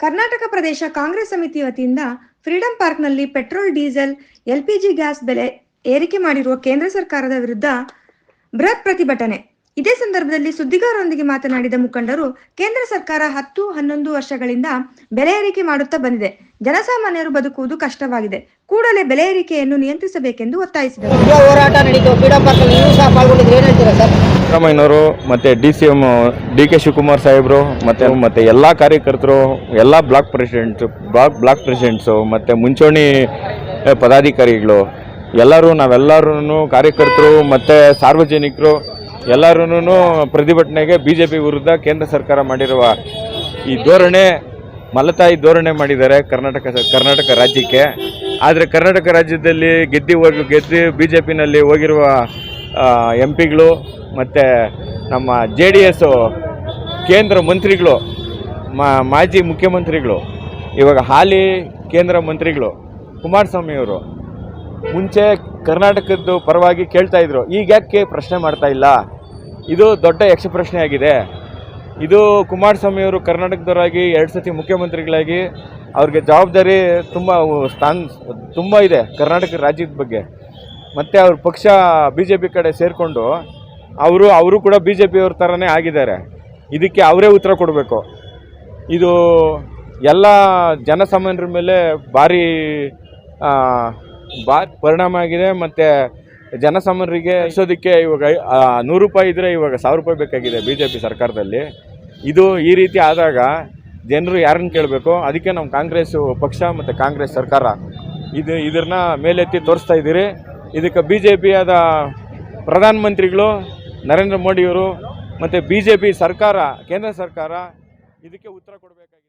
ಕರ್ನಾಟಕ ಪ್ರದೇಶ ಕಾಂಗ್ರೆಸ್ ಸಮಿತಿ ವತಿಯಿಂದ ಫ್ರೀಡಂ ಪಾರ್ಕ್ನಲ್ಲಿ ಪೆಟ್ರೋಲ್, ಡೀಸೆಲ್, ಎಲ್ಪಿಜಿ ಗ್ಯಾಸ್ ಬೆಲೆ ಏರಿಕೆ ಮಾಡಿರುವ ಕೇಂದ್ರ ಸರ್ಕಾರದ ವಿರುದ್ಧ ಬೃಹತ್ ಪ್ರತಿಭಟನೆ. ಇದೇ ಸಂದರ್ಭದಲ್ಲಿ ಸುದ್ದಿಗಾರರೊಂದಿಗೆ ಮಾತನಾಡಿದ ಮುಖಂಡರು ಕೇಂದ್ರ ಸರ್ಕಾರ ಹತ್ತು ಹನ್ನೊಂದು ವರ್ಷಗಳಿಂದ ಬೆಲೆ ಏರಿಕೆ ಮಾಡುತ್ತಾ ಬಂದಿದೆ. ಜನಸಾಮಾನ್ಯರು ಬದುಕುವುದು ಕಷ್ಟವಾಗಿದೆ. ಕೂಡಲೇ ಬೆಲೆ ಏರಿಕೆಯನ್ನು ನಿಯಂತ್ರಿಸಬೇಕೆಂದು ಒತ್ತಾಯಿಸಿದರು. ಮತ್ತೆ ಸಿದ್ದರಾಮಯ್ಯನವರು D C M D K Shivakumar ಸಾಹೇಬರು ಮತ್ತೆ ಮತ್ತೆ ಎಲ್ಲ ಕಾರ್ಯಕರ್ತರು ಎಲ್ಲ block president block block presidents ಮತ್ತೆ ಮುಂಚೂಣಿ ಪದಾಧಿಕಾರಿಗಳು ಎಲ್ಲರೂ ನಾವೆಲ್ಲರೂ ಕಾರ್ಯಕರ್ತರು ಮತ್ತು ಸಾರ್ವಜನಿಕರು ಎಲ್ಲರೂ ಪ್ರತಿಭಟನೆಗೆ ಬಿ ಜೆ ಪಿ ವಿರುದ್ಧ ಕೇಂದ್ರ ಸರ್ಕಾರ ಮಾಡಿರುವ ಈ ಧೋರಣೆ, ಮಲತಾಯಿ ಧೋರಣೆ ಮಾಡಿದ್ದಾರೆ ಕರ್ನಾಟಕ ಕರ್ನಾಟಕ ರಾಜ್ಯಕ್ಕೆ. ಆದರೆ ಕರ್ನಾಟಕ ರಾಜ್ಯದಲ್ಲಿ ಗೆದ್ದಿ ಹೋಗಿ, ಗೆದ್ದು ಬಿ ಜೆ ಪಿನಲ್ಲಿ ಹೋಗಿರುವ ಎಂ ಪಿಗಳು ಮತ್ತು ನಮ್ಮ ಜೆ ಡಿ ಎಸ್ಸು ಕೇಂದ್ರ ಮಂತ್ರಿಗಳು ಮಾಜಿ ಮುಖ್ಯಮಂತ್ರಿಗಳು, ಇವಾಗ ಹಾಲಿ ಕೇಂದ್ರ ಮಂತ್ರಿಗಳು ಕುಮಾರಸ್ವಾಮಿಯವರು ಮುಂಚೆ ಕರ್ನಾಟಕದ್ದು ಪರವಾಗಿ ಕೇಳ್ತಾಯಿದ್ರು ಈಗ ಯಾಕೆ ಪ್ರಶ್ನೆ ಮಾಡ್ತಾ ಇಲ್ಲ? ಇದು ದೊಡ್ಡ ಯಕ್ಷ ಪ್ರಶ್ನೆ ಆಗಿದೆ ಇದು ಕುಮಾರಸ್ವಾಮಿಯವರು ಕರ್ನಾಟಕದವರಾಗಿ ಎರಡು ಸತಿ ಮುಖ್ಯಮಂತ್ರಿಗಳಾಗಿ ಅವ್ರಿಗೆ ಜವಾಬ್ದಾರಿ ತುಂಬ ಸ್ಥಾನ, ತುಂಬ ಇದೆ ಕರ್ನಾಟಕ ರಾಜ್ಯದ ಬಗ್ಗೆ. ಮತ್ತು ಅವ್ರ ಪಕ್ಷ ಬಿ ಜೆ ಪಿ ಕಡೆ ಸೇರಿಕೊಂಡು ಅವರು ಅವರು ಕೂಡ ಬಿ ಜೆ ಪಿಯವ್ರ ಥರನೇ ಆಗಿದ್ದಾರೆ. ಇದಕ್ಕೆ ಅವರೇ ಉತ್ತರ ಕೊಡಬೇಕು. ಇದು ಎಲ್ಲ ಜನಸಾಮಾನ್ಯರ ಮೇಲೆ ಭಾರಿ ಬಾ ಪರಿಣಾಮ ಆಗಿದೆ. ಮತ್ತು ಜನಸಾಮಾನ್ಯರಿಗೆ ಇಸೋದಕ್ಕೆ ಇವಾಗ ನೂರು ರೂಪಾಯಿ ಇದ್ದರೆ ಇವಾಗ ಸಾವಿರ ರೂಪಾಯಿ ಬೇಕಾಗಿದೆ ಬಿ ಜೆ ಪಿ ಸರ್ಕಾರದಲ್ಲಿ. ಇದು ಈ ರೀತಿ ಆದಾಗ ಜನರು ಯಾರನ್ನು ಕೇಳಬೇಕು? ಅದಕ್ಕೆ ನಮ್ಮ ಕಾಂಗ್ರೆಸ್ ಪಕ್ಷ ಮತ್ತು ಕಾಂಗ್ರೆಸ್ ಸರ್ಕಾರ. ಇದು ಇದನ್ನ ಮೇಲೆತ್ತಿ ತೋರಿಸ್ತಾ ಇದ್ದೀರಿ. ಇದಕ್ಕೆ ಬಿ ಜೆ ಪಿಯಾದ ಪ್ರಧಾನಮಂತ್ರಿಗಳು ನರೇಂದ್ರ ಮೋದಿಯವರು ಮತ್ತು ಬಿ ಜೆ ಪಿ ಸರ್ಕಾರ, ಕೇಂದ್ರ ಸರ್ಕಾರ ಇದಕ್ಕೆ ಉತ್ತರ ಕೊಡಬೇಕಾಗಿದೆ.